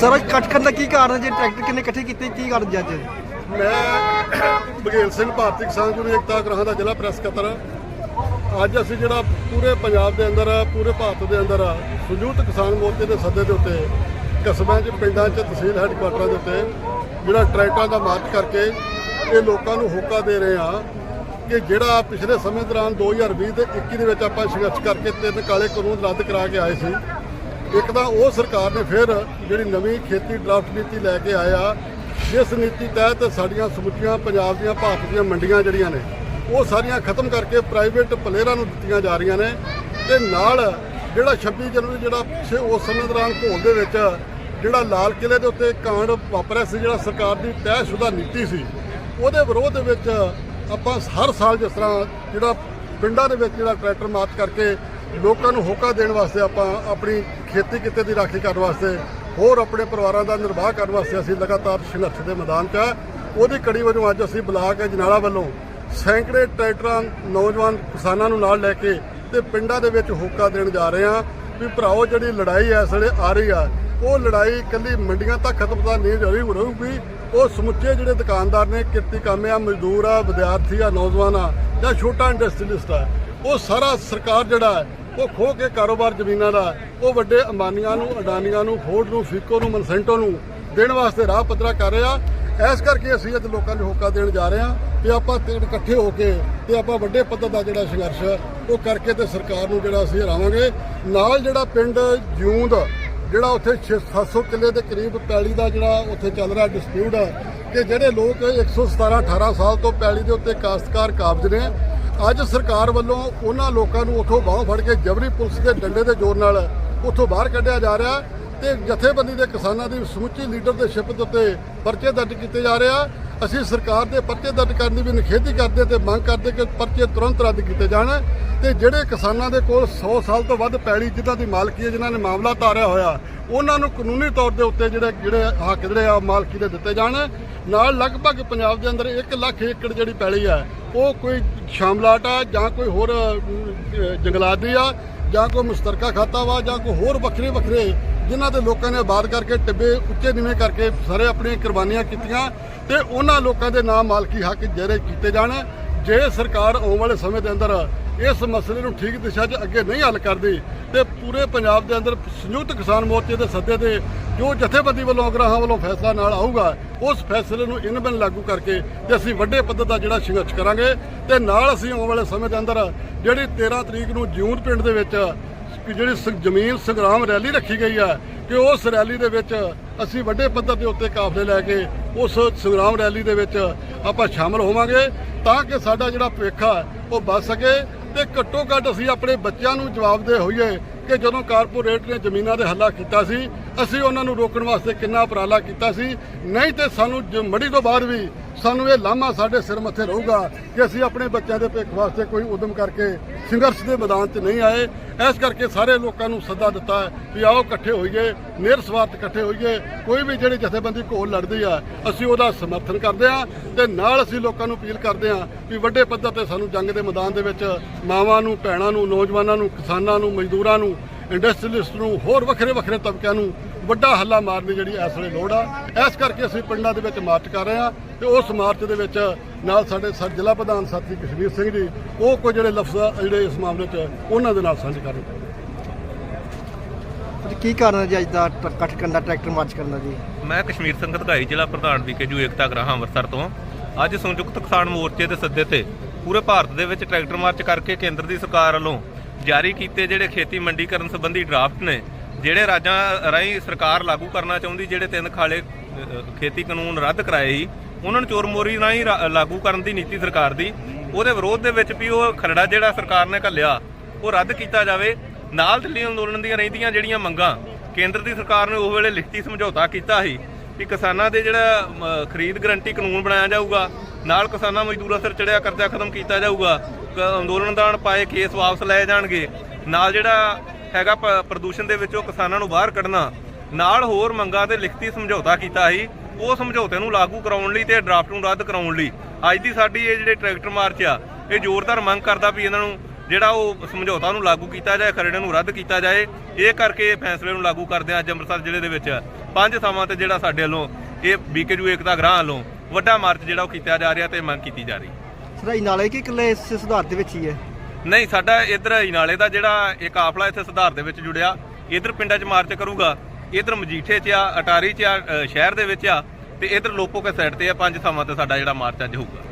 Sir, ਅੱਜ ਕੱਟ ਕਰਨ ਦਾ ਕੀ ਕਾਰਨ ਹੈ? ਜੀ ਟਰੈਕਟਰ ਕਿੰਨੇ ਇਕੱਠੇ ਕੀਤੇ, ਕੀ ਕਾਰਨ ਜੀ ਅੱਜ? ਮੈਂ ਬਘੇਲ ਸਿੰਘ ਭਾਰਤੀ ਕਿਸਾਨ ਯੂਨੀਅਨ ਏਕਤਾ ਗ੍ਰਾਹਾਂ ਦਾ ਜ਼ਿਲ੍ਹਾ ਪ੍ਰੈਸ ਸਕੱਤਰ ਅੱਜ ਅਸੀਂ ਜਿਹੜਾ ਪੂਰੇ ਪੰਜਾਬ ਦੇ ਅੰਦਰ, ਪੂਰੇ ਭਾਰਤ ਦੇ ਅੰਦਰ ਸੰਯੁਕਤ ਕਿਸਾਨ ਮੋਰਚੇ ਦੇ ਸੱਦੇ ਦੇ ਉੱਤੇ, ਕਸਬਿਆਂ 'ਚ, ਪਿੰਡਾਂ 'ਚ, ਤਹਿਸੀਲ ਹੈੱਡਕੁਆਟਰਾਂ ਦੇ ਉੱਤੇ ਜਿਹੜਾ ਟਰੈਕਟਰਾਂ ਦਾ ਮਾਰਚ ਕਰਕੇ ਇਹ ਲੋਕਾਂ ਨੂੰ ਹੋਕਾ ਦੇ ਰਹੇ ਆ ਕਿ ਜਿਹੜਾ ਪਿਛਲੇ ਸਮੇਂ ਦੌਰਾਨ 2020 ਤੇ 21 ਦੇ ਵਿੱਚ ਆਪਾਂ ਸੰਘਰਸ਼ ਕਰਕੇ ਤਿੰਨ ਕਾਲੇ ਕਾਨੂੰਨ ਰੱਦ ਕਰਾ ਕੇ ਆਏ ਸੀ। ਇੱਕ ਤਾਂ ਉਹ ਸਰਕਾਰ ਨੇ ਫਿਰ ਜਿਹੜੀ ਨਵੀਂ ਖੇਤੀ ਡਰਾਫਟ ਨੀਤੀ ਲੈ ਕੇ ਆਇਆ, ਜਿਸ ਨੀਤੀ ਤਹਿਤ ਸਾਡੀਆਂ ਸਮੁੱਚੀਆਂ ਪੰਜਾਬ ਦੀਆਂ, ਭਾਰਤ ਦੀਆਂ ਮੰਡੀਆਂ ਜਿਹੜੀਆਂ ਨੇ, ਉਹ ਸਾਰੀਆਂ ਖਤਮ ਕਰਕੇ ਪ੍ਰਾਈਵੇਟ ਪਲੇਅਰਾਂ ਨੂੰ ਦਿੱਤੀਆਂ ਜਾ ਰਹੀਆਂ ਨੇ ਤੇ ਨਾਲ ਜਿਹੜਾ 26 ਜਨਵਰੀ ਜਿਹੜਾ ਪਿਛੇ ਉਸ ਸਮੇਂ ਦੌਰਾਨ ਘੋਲ ਦੇ ਵਿੱਚ ਜਿਹੜਾ ਲਾਲ ਕਿਲੇ ਦੇ ਉੱਤੇ ਕਾਂਡ ਵਾਪਰਿਆ ਸੀ, ਜਿਹੜਾ ਸਰਕਾਰ ਦੀ ਤੈਅਸ਼ੁਦਾ ਨੀਤੀ ਸੀ, ਉਹਦੇ ਵਿਰੋਧ ਦੇ ਵਿੱਚ ਆਪਾਂ ਹਰ ਸਾਲ ਜਿਸ ਤਰ੍ਹਾਂ ਜਿਹੜਾ ਪਿੰਡਾਂ ਦੇ ਵਿੱਚ ਜਿਹੜਾ ਟਰੈਕਟਰ ਮਾਰਚ ਕਰਕੇ ਲੋਕਾਂ ਨੂੰ ਹੋਕਾ ਦੇਣ ਵਾਸਤੇ ਆਪਾਂ ਆਪਣੀ ਖੇਤੀ ਕਿੱਤੇ ਦੀ ਰਾਖੀ ਕਰਨ ਵਾਸਤੇ, ਹੋਰ ਆਪਣੇ ਪਰਿਵਾਰਾਂ ਦਾ ਨਿਰਵਾਹ ਕਰਨ ਵਾਸਤੇ ਅਸੀਂ ਲਗਾਤਾਰ ਸੰਘਰਸ਼ ਦੇ ਮੈਦਾਨ 'ਚ ਆ। ਉਹਦੀ ਕੜੀ ਵਜੋਂ ਅੱਜ ਅਸੀਂ ਬਲਾਕ ਅਜਨਾਲਾ ਵੱਲੋਂ ਸੈਂਕੜੇ ਟਰੈਕਟਰਾਂ, ਨੌਜਵਾਨ ਕਿਸਾਨਾਂ ਨੂੰ ਨਾਲ ਲੈ ਕੇ ਤੇ ਪਿੰਡਾਂ ਦੇ ਵਿੱਚ ਹੋਕਾ ਦੇਣ ਜਾ ਰਹੇ ਹਾਂ ਵੀ ਭਰਾਓ ਜਿਹੜੀ ਲੜਾਈ ਇਸ ਵੇਲੇ ਆ ਰਹੀ ਆ, ਉਹ ਲੜਾਈ ਇਕੱਲੀ ਮੰਡੀਆਂ ਤੱਕ ਖਤਮ ਤਾਂ ਨਹੀਂ ਰਹੀ ਰਹੂਗੀ। ਉਹ ਸਮੁੱਚੇ ਜਿਹੜੇ ਦੁਕਾਨਦਾਰ ਨੇ, ਕਿਰਤੀ ਕਾਮੇ ਆ ਮਜ਼ਦੂਰ ਆ, ਵਿਦਿਆਰਥੀ ਆ, ਨੌਜਵਾਨ ਆ, ਜਾਂ ਛੋਟਾ ਇੰਡਸਟਰੀਲਿਸਟ ਆ ਉਹ ਸਾਰਾ ਸਰਕਾਰ ਜਿਹੜਾ ਹੈ, ਉਹ ਖੋ ਕੇ ਕਾਰੋਬਾਰ ਜ਼ਮੀਨਾਂ ਦਾ ਉਹ ਵੱਡੇ ਅੰਬਾਨੀਆਂ ਨੂੰ, ਅਡਾਨੀਆਂ ਨੂੰ ਫੋਰਡ ਨੂੰ, ਫਿਕੋ ਨੂੰ, ਮਨਸੈਂਟੋ ਨੂੰ ਦੇਣ ਵਾਸਤੇ ਰਾਹ ਪੱਧਰਾ ਕਰ ਰਿਹਾ। ਇਸ ਕਰਕੇ ਅਸੀਂ ਅੱਜ ਲੋਕਾਂ ਨੂੰ ਹੋਕਾ ਦੇਣ ਜਾ ਰਹੇ ਹਾਂ ਤੇ ਆਪਾਂ ਤਿੰਨ ਇਕੱਠੇ ਹੋ ਕੇ ਤੇ ਆਪਾਂ ਵੱਡੇ ਪੱਧਰ ਦਾ ਜਿਹੜਾ ਸੰਘਰਸ਼ ਉਹ ਕਰਕੇ ਤੇ ਸਰਕਾਰ ਨੂੰ ਜਿਹੜਾ ਅਸੀਂ ਹਰਾਵਾਂਗੇ। ਨਾਲ ਜਿਹੜਾ ਪਿੰਡ ਜਿਉਂਦ ਜਿਹੜਾ ਉੱਥੇ 700 ਕਿੱਲੇ ਦੇ ਕਰੀਬ ਪੈਲੀ ਦਾ ਜਿਹੜਾ ਉੱਥੇ ਚੱਲ ਰਿਹਾ ਡਿਸਪਿਊਟ ਹੈ, ਕਿ ਜਿਹੜੇ ਲੋਕ 117 18 ਸਾਲ ਤੋਂ ਪੈਲੀ ਦੇ ਉੱਤੇ ਕਾਸ਼ਤਕਾਰ ਕਾਬਜ਼ ਨੇ ਅੱਜ ਸਰਕਾਰ ਵੱਲੋਂ ਉਹਨਾਂ ਲੋਕਾਂ ਨੂੰ ਉੱਥੋਂ ਬਾਹਰ ਫੜ ਕੇ ਜਬਰੀ ਪੁਲਿਸ ਦੇ ਡੰਡੇ ਦੇ ਜ਼ੋਰ ਨਾਲ ਉੱਥੋਂ ਬਾਹਰ ਕੱਢਿਆ ਜਾ ਰਿਹਾ ਤੇ ਜਥੇਬੰਦੀ ਦੇ ਕਿਸਾਨਾਂ ਦੀ ਸਮੁੱਚੀ ਲੀਡਰਸ਼ਿਪ ਦੇ ਉੱਤੇ ਪਰਚੇ ਦਰਜ ਕੀਤੇ ਜਾ ਰਹੇ ਆ। ਅਸੀਂ ਸਰਕਾਰ ਦੇ ਪਰਚੇ ਦਰਜ ਕਰਨ ਦੀ ਵੀ ਨਿਖੇਧੀ ਕਰਦੇ ਤੇ ਮੰਗ ਕਰਦੇ ਕਿ ਪਰਚੇ ਤੁਰੰਤ ਰੱਦ ਕੀਤੇ ਜਾਣ। ਤੇ ਜਿਹੜੇ ਕਿਸਾਨਾਂ ਦੇ ਕੋਲ 100 ਸਾਲ ਤੋਂ ਵੱਧ ਪੈਲੀ ਜਿਨ੍ਹਾਂ ਦੀ ਮਾਲਕੀ ਹੈ ਜਿਨ੍ਹਾਂ ਨੇ ਮਾਮਲਾ ਤਾਰਿਆ ਹੋਇਆ ਉਹਨਾਂ ਨੂੰ ਕਾਨੂੰਨੀ ਤੌਰ ਦੇ ਉੱਤੇ ਜਿਹੜੇ ਜਿਹੜੇ ਹੱਕ ਜਿਹੜੇ ਆ ਮਾਲਕੀ ਦੇ ਦਿੱਤੇ ਜਾਣ। ਨਾਲ ਲਗਭਗ ਪੰਜਾਬ ਦੇ ਅੰਦਰ 1 ਲੱਖ ਏਕੜ ਜਿਹੜੀ ਪੈਲੀ ਹੈ ਉਹ ਕੋਈ ਸ਼ਾਮਲਾਟ ਆ ਜਾਂ ਕੋਈ ਹੋਰ ਅਮ, ਜੰਗਲਾਤ ਦੀ ਆ ਜਾਂ ਕੋਈ ਮੁਸ਼ਤਰਕਾ ਖਾਤਾ ਵਾ ਜਾਂ ਕੋਈ ਹੋਰ ਵੱਖਰੇ ਵੱਖਰੇ ਜਿਨ੍ਹਾਂ ਦੇ ਲੋਕਾਂ ਨੇ ਆਬਾਦ ਕਰਕੇ ਟਿੱਬੇ ਉੱਚੇ ਨੀਵੇਂ ਕਰਕੇ ਸਾਰੇ ਆਪਣੀਆਂ ਕੁਰਬਾਨੀਆਂ ਕੀਤੀਆਂ ਤੇ ਉਹਨਾਂ ਲੋਕਾਂ ਦੇ ਨਾਮ ਮਾਲਕੀ ਹੱਕ ਜਿਹੜੇ ਕੀਤੇ ਜਾਣ। ਜੇ ਸਰਕਾਰ ਆਉਣ ਵਾਲੇ ਸਮੇਂ ਦੇ ਅੰਦਰ ਇਸ ਮਸਲੇ ਨੂੰ ਠੀਕ ਦਿਸ਼ਾ 'ਚ ਅੱਗੇ ਨਹੀਂ ਹੱਲ ਕਰਦੀ ਤੇ ਪੂਰੇ ਪੰਜਾਬ ਦੇ ਅੰਦਰ ਸੰਯੁਕਤ ਕਿਸਾਨ ਮੋਰਚੇ ਦੇ ਸੱਦੇ ਤੇ ਜੋ ਜਥੇਬੰਦੀ ਵੱਲੋਂ ਅਗਰਾਹਾਂ ਵੱਲੋਂ ਫੈਸਲਾ ਨਾਲ ਆਊਗਾ, ਉਸ ਫੈਸਲੇ ਨੂੰ ਇਨ ਬਿਨ ਲਾਗੂ ਕਰਕੇ ਤੇ ਅਸੀਂ ਵੱਡੇ ਪੱਧਰ ਦਾ ਜਿਹੜਾ ਸੰਘਰਸ਼ ਕਰਾਂਗੇ ਤੇ ਨਾਲ ਅਸੀਂ ਆਉਣ ਵਾਲੇ ਸਮੇਂ ਦੇ ਅੰਦਰ ਜਿਹੜੀ 13 ਤਰੀਕ ਨੂੰ ਜਿਊਂਦ ਪਿੰਡ ਦੇ ਵਿੱਚ ਜਿਹੜੀ ਸ- ਜ਼ਮੀਨ ਸੰਗਰਾਮ ਰੈਲੀ ਰੱਖੀ ਗਈ ਹੈ ਕਿ ਉਸ ਰੈਲੀ ਦੇ ਵਿੱਚ ਅਸੀਂ ਵੱਡੇ ਪੱਧਰ ਦੇ ਉੱਤੇ ਕਾਫਲੇ ਲੈ ਕੇ ਉਸ ਸੰਗਰਾਮ ਰੈਲੀ ਦੇ ਵਿੱਚ ਆਪਾਂ ਸ਼ਾਮਲ ਹੋਵਾਂਗੇ ਤਾਂ ਕਿ ਸਾਡਾ ਜਿਹੜਾ ਭਵਿੱਖ ਆ ਉਹ ਬਚ ਸਕੇ ਤੇ ਘੱਟੋ ਘੱਟ ਅਸੀਂ ਆਪਣੇ ਬੱਚਿਆਂ ਨੂੰ ਜਵਾਬਦੇ ਹੋਈਏ ਕਿ ਜਦੋਂ ਕਾਰਪੋਰੇਟ ਨੇ ਜ਼ਮੀਨਾਂ ਦੇ ਹੱਲਾ ਕੀਤਾ ਸੀ, ਅਸੀਂ ਉਹਨਾਂ ਨੂੰ ਰੋਕਣ ਵਾਸਤੇ ਕਿੰਨਾ ਉਪਰਾਲਾ ਕੀਤਾ ਸੀ। ਨਹੀਂ ਤੇ ਸਾਨੂੰ ਜ- ਮੜੀ ਤੋਂ ਬਾਅਦ ਵੀ ਸਾਨੂੰ ਇਹ ਲਾਮਾ ਸਾਡੇ ਸਿਰ ਮੱਥੇ ਰਹੂਗਾ ਕਿ ਅਸੀਂ ਆਪਣੇ ਬੱਚਿਆਂ ਦੇ ਭਵਿੱਖ ਵਾਸਤੇ ਕੋਈ ਉਦਮ ਕਰਕੇ ਸੰਘਰਸ਼ ਦੇ ਮੈਦਾਨ 'ਚ ਨਹੀਂ ਆਏ। ਇਸ ਕਰਕੇ ਸਾਰੇ ਲੋਕਾਂ ਨੂੰ ਸੱਦਾ ਦਿੱਤਾ ਹੈ ਵੀ ਆਓ ਇਕੱਠੇ ਹੋਈਏ ਨਿਰਸਵਾਰਥ ਇਕੱਠੇ ਹੋਈਏ। ਕੋਈ ਵੀ ਜਿਹੜੀ ਜਥੇਬੰਦੀ ਘੋਲ ਲੜਦੀ ਆ, ਅਸੀਂ ਉਹਦਾ ਸਮਰਥਨ ਕਰਦੇ ਆ ਤੇ ਨਾਲ ਅਸੀਂ ਲੋਕਾਂ ਨੂੰ ਅਪੀਲ ਕਰਦੇ ਆ ਵੀ ਵੱਡੇ ਪੱਧਰ ਤੇ ਸਾਨੂੰ ਜੰਗ ਦੇ ਮੈਦਾਨ ਦੇ ਵਿੱਚ ਮਾਵਾਂ ਨੂੰ, ਭੈਣਾਂ ਨੂੰ, ਨੌਜਵਾਨਾਂ ਨੂੰ, ਕਿਸਾਨਾਂ ਨੂੰ, ਮਜ਼ਦੂਰਾਂ ਨੂੰ ਇੰਡਸਟਰੀਲਿਸਟ ਨੂੰ, ਹੋਰ ਵੱਖਰੇ ਵੱਖਰੇ ਤਬਕਿਆਂ ਨੂੰ ਵੱਡਾ ਹੱਲਾ ਮਾਰਨ ਦੀ ਜਿਹੜੀ ਇਸ ਵੇਲੇ ਲੋੜ ਆ। ਇਸ ਕਰਕੇ ਅਸੀਂ ਪਿੰਡਾਂ ਦੇ ਵਿੱਚ ਮਾਰਚ ਕਰ ਰਹੇ ਆ ਤੇ ਉਸ ਮਾਰਚ ਦੇ ਵਿੱਚ ਨਾਲ ਸਾਡੇ ਸਰ ਜ਼ਿਲ੍ਹਾ ਪ੍ਰਧਾਨ ਸਾਥੀ ਕਸ਼ਮੀਰ ਸਿੰਘ ਜੀ ਉਹ ਕੋਈ ਜਿਹੜੇ ਲਫ਼ਜ਼ ਆ ਜਿਹੜੇ ਇਸ ਮਾਮਲੇ 'ਚ ਉਹਨਾਂ ਦੇ ਨਾਲ ਸਾਂਝੇ ਕਰਨ ਕੀ ਕਾਰਨ ਹੈ ਜੀ ਅੱਜ ਦਾ ਇਕੱਠ ਕਰਨ ਦਾ ਟਰੈਕਟਰ ਮਾਰਚ ਕਰਨ ਦਾ ਜੀ? ਮੈਂ ਕਸ਼ਮੀਰ ਸਿੰਘ ਧਗਾਈ ਜ਼ਿਲ੍ਹਾ ਪ੍ਰਧਾਨ ਵਿਕੇਜੂ ਏਕਤਾ ਗ੍ਰਾਹ ਅੰਮ੍ਰਿਤਸਰ ਤੋਂ। ਅੱਜ ਸੰਯੁਕਤ ਕਿਸਾਨ ਮੋਰਚੇ ਦੇ ਸੱਦੇ ਤੇ ਪੂਰੇ ਭਾਰਤ ਦੇ ਵਿੱਚ ਟਰੈਕਟਰ ਮਾਰਚ ਕਰਕੇ ਕੇਂਦਰ ਦੀ ਸਰਕਾਰ ਵੱਲੋਂ ਜਾਰੀ ਕੀਤੇ ਜਿਹੜੇ ਖੇਤੀ ਮੰਡੀਕਰਨ ਸੰਬੰਧੀ ਡਰਾਫਟ ਨੇ ਜਿਹੜੇ ਰਾਜਾਂ ਰਾਹੀਂ ਸਰਕਾਰ ਲਾਗੂ ਕਰਨਾ ਚਾਹੁੰਦੀ, ਜਿਹੜੇ ਤਿੰਨ ਖਾਲੇ ਖੇਤੀ ਕਾਨੂੰਨ ਰੱਦ ਕਰਾਏ ਸੀ, ਉਹਨਾਂ ਨੂੰ ਚੋਰ ਮੋਰੀ ਰਾਹੀਂ ਲਾਗੂ ਕਰਨ ਦੀ ਨੀਤੀ ਸਰਕਾਰ ਦੀ। ਉਹਦੇ ਵਿਰੋਧ ਦੇ ਵਿੱਚ ਵੀ ਉਹ ਖਰੜਾ ਜਿਹੜਾ ਸਰਕਾਰ ਨੇ ਘੱਲਿਆ, ਉਹ ਰੱਦ ਕੀਤਾ ਜਾਵੇ। ਨਾਲ ਦਿੱਲੀ ਅੰਦੋਲਨ ਦੀਆਂ ਰਹਿੰਦੀਆਂ ਜਿਹੜੀਆਂ ਮੰਗਾਂ, ਕੇਂਦਰ ਦੀ ਸਰਕਾਰ ਨੇ ਉਸ ਵੇਲੇ ਲਿਖਤੀ ਸਮਝੌਤਾ ਕੀਤਾ ਸੀ ਕਿ ਕਿਸਾਨਾਂ ਦੇ ਜਿਹੜਾ ਖਰੀਦ ਗਰੰਟੀ ਕਾਨੂੰਨ ਬਣਾਇਆ ਜਾਊਗਾ, ਨਾਲ ਕਿਸਾਨਾਂ ਮਜ਼ਦੂਰਾਂ ਸਿਰ ਚੜਿਆ ਕਰਜ਼ਾ ਖਤਮ ਕੀਤਾ ਜਾਊਗਾ ਅੰਦੋਲਨ ਅੰਦੋਲਨਦਾਨ ਪਾਏ, ਕੇਸ ਵਾਪਸ ਲਏ ਜਾਣਗੇ, ਨਾਲ ਜਿਹੜਾ ਹੈਗਾ ਪ੍ਰਦੂਸ਼ਣ ਦੇ ਵਿੱਚੋਂ ਕਿਸਾਨਾਂ ਨੂੰ ਬਾਹਰ ਕੱਢਣਾ। ਨਾਲ ਹੋਰ ਮੰਗਾਂ ਤੇ ਲਿਖਤੀ ਸਮਝੌਤਾ ਕੀਤਾ ਸੀ। ਉਹ ਸਮਝੌਤੇ ਨੂੰ ਲਾਗੂ ਕਰਾਉਣ ਲਈ ਤੇ ਡਰਾਫਟ ਨੂੰ ਰੱਦ ਕਰਾਉਣ ਲਈ। ਅੱਜ ਦੀ ਸਾਡੀ ਇਹ ਜਿਹੜੇ ਟਰੈਕਟਰ ਮਾਰਚ ਆ, ਇਹ ਜ਼ੋਰਦਾਰ ਮੰਗ ਕਰਦਾ ਵੀ ਇਹਨਾਂ ਨੂੰ ਜਿਹੜਾ ਉਹ ਸਮਝੌਤਾ ਨੂੰ ਲਾਗੂ ਕੀਤਾ ਜਾਏ, ਖਰੜੇ ਨੂੰ ਰੱਦ ਕੀਤਾ ਜਾਏ। ਇਹ ਕਰਕੇ ਇਹ ਫੈਸਲੇ ਨੂੰ ਲਾਗੂ ਕਰਦੇ ਆ ਅੱਜ ਅੰਮ੍ਰਿਤਸਰ ਜ਼ਿਲ੍ਹੇ ਦੇ ਵਿੱਚ। ਪੰਜ ਥਾਵਾਂ ਤੇ ਜਿਹੜਾ ਸਾਡੇ ਵੱਲੋਂ ਇਹ ਬੀਕੇਯੂ ਏਕਤਾ ਗ੍ਰਾਹ ਵੱਲੋਂ ਵੱਡਾ ਮਾਰਚ ਜਿਹੜਾ ਉਹ ਕੀਤਾ ਜਾ ਰਿਹਾ ਤੇ ਮੰਗ ਕੀਤੀ ਜਾ ਰਹੀ। ਸਰਾਈ ਨਾਲੇ ਕਿ ਇਕੱਲੇ ਇਸ ਸੁਧਾਰ ਦੇ ਵਿੱਚ ਹੀ ਹੈ? ਨਹੀਂ, ਸਾਡਾ ਇਧਰ ਨਾਲੇ ਦਾ ਜਿਹੜਾ ਇਹ ਕਾਫਲਾ ਇੱਥੇ ਸੁਧਾਰ ਦੇ ਵਿੱਚ ਜੁੜਿਆ, ਇਧਰ ਪਿੰਡਾਂ 'ਚ ਮਾਰਚ ਕਰੂਗਾ, ਇਧਰ ਮਜੀਠੇ 'ਚ ਆ, ਅਟਾਰੀ 'ਚ ਆ ਸ਼ਹਿਰ ਦੇ ਵਿੱਚ ਆ, ਤੇ ਇਧਰ ਲੋਪੋ ਕੇ ਸਾਈਡ ਤੇ ਆ, ਪੰਜ ਥਾਵਾਂ ਤੇ ਸਾਡਾ ਜਿਹੜਾ ਮਾਰਚ ਅੱਜ ਹੋਊਗਾ।